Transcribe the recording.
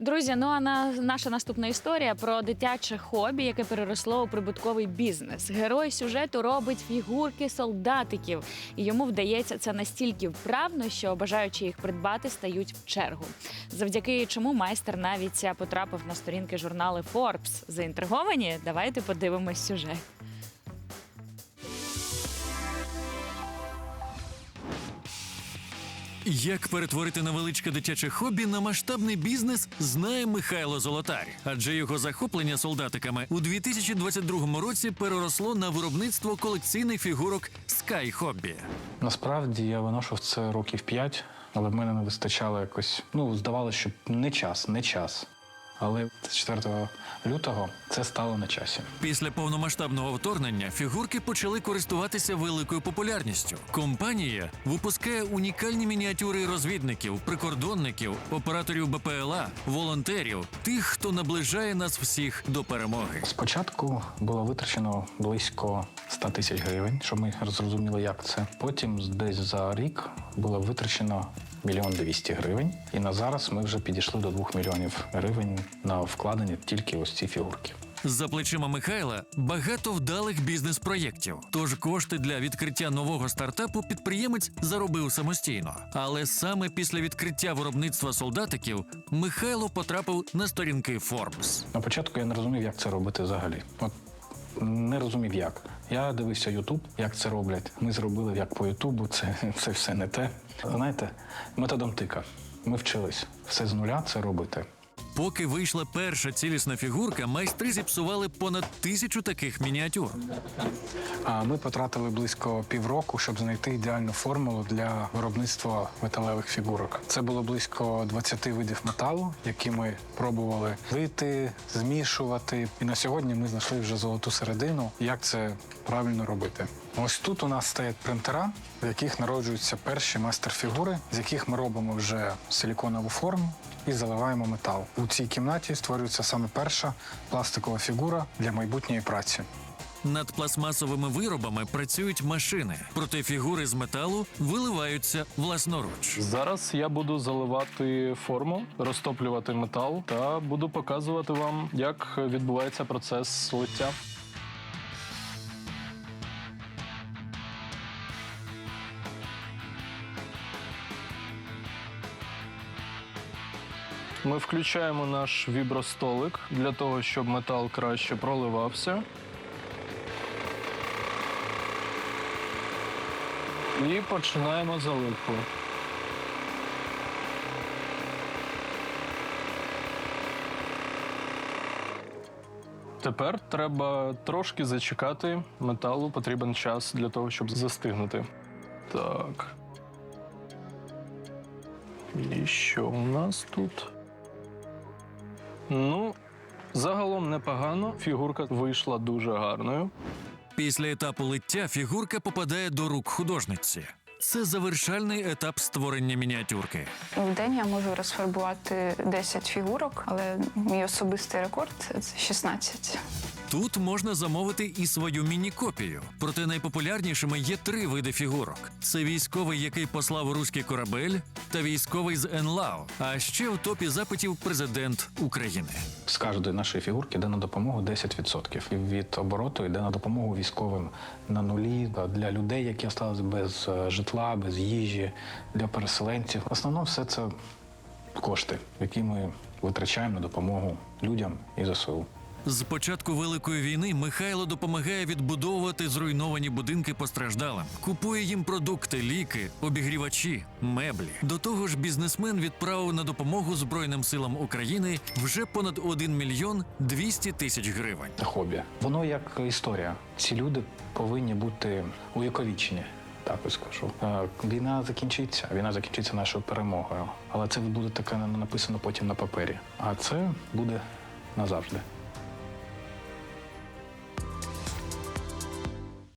Друзі, ну а на наша наступна історія про дитяче хобі, яке переросло у прибутковий бізнес. Герой сюжету робить фігурки солдатиків, і йому вдається це настільки вправно, що бажаючи їх придбати, стають в чергу. Завдяки чому майстер навіть потрапив на сторінки журналу Forbes. Заінтриговані? Давайте подивимось сюжет. Як перетворити невеличке дитяче хобі на масштабний бізнес, знає Михайло Золотар, адже його захоплення солдатиками у 2022 році переросло на виробництво колекційних фігурок Sky Hobby. Насправді я виношував це років п'ять, але в мене не вистачало якось. Ну, здавалося, що не час, не час. Але 4 лютого це стало на часі. Після повномасштабного вторгнення фігурки почали користуватися великою популярністю. Компанія випускає унікальні мініатюри розвідників, прикордонників, операторів БПЛА, волонтерів, тих, хто наближає нас всіх до перемоги. Спочатку було витрачено близько 100 тисяч гривень, щоб ми зрозуміли, як це. Потім десь за рік було витрачено мільйон двісті гривень. І на зараз ми вже підійшли до 2 мільйонів гривень вкладені тільки ось ці фігурки. За плечима Михайла багато вдалих бізнес-проєктів. Тож кошти для відкриття нового стартапу підприємець заробив самостійно. Але саме після відкриття виробництва солдатиків Михайло потрапив на сторінки Forbes. На початку я не розумів, як це робити взагалі. От не розумів, як. Я дивився Ютуб, як це роблять. Ми зробили як по Ютубу, це, це все не те. Знаєте, методом тика. Ми вчились все з нуля це робити. Поки вийшла перша цілісна фігурка, майстри зіпсували понад тисячу таких мініатюр. А ми потратили близько півроку, щоб знайти ідеальну формулу для виробництва металевих фігурок. Це було близько 20 видів металу, які ми пробували лити, змішувати. І на сьогодні ми знайшли вже золоту середину, як це правильно робити. Ось тут у нас стоять принтера, в яких народжуються перші мастер-фігури, з яких ми робимо вже силіконову форму і заливаємо метал. У цій кімнаті створюється саме перша пластикова фігура для майбутньої праці. Над пластмасовими виробами працюють машини, проте фігури з металу виливаються власноруч. Зараз я буду заливати форму, розтоплювати метал та буду показувати вам, як відбувається процес лиття. Ми включаємо наш вібростолик для того, щоб метал краще проливався. І починаємо заливку. Тепер треба трошки зачекати. Металу потрібен час для того, щоб застигнути. Так. І що у нас тут? Ну, загалом непогано. Фігурка вийшла дуже гарною. Після етапу лиття фігурка попадає до рук художниці. Це завершальний етап створення мініатюрки. В день я можу розфарбувати 10 фігурок, але мій особистий рекорд це 16. Тут можна замовити і свою міні-копію. Проте найпопулярнішими є три види фігурок: це військовий, який послав руський корабель, та військовий з НЛАО. А ще в топі запитів президент України. З кожної нашої фігурки йде на допомогу 10%. Від обороту йде на допомогу військовим на нулі для людей, які залишились без е, житла, без їжі, для переселенців. В основному все це кошти, які ми витрачаємо на допомогу людям і ЗСУ. З початку великої війни Михайло допомагає відбудовувати зруйновані будинки постраждалим, купує їм продукти, ліки, обігрівачі, меблі. До того ж, бізнесмен відправив на допомогу Збройним силам України вже понад 1 мільйон 200 тисяч гривень. Хобі. Воно як історія. Ці люди повинні бути увіковічені. Так ось скажу. Е, Війна закінчиться, війна закінчиться нашою перемогою. Але це буде таке написано потім на папері. А це буде назавжди.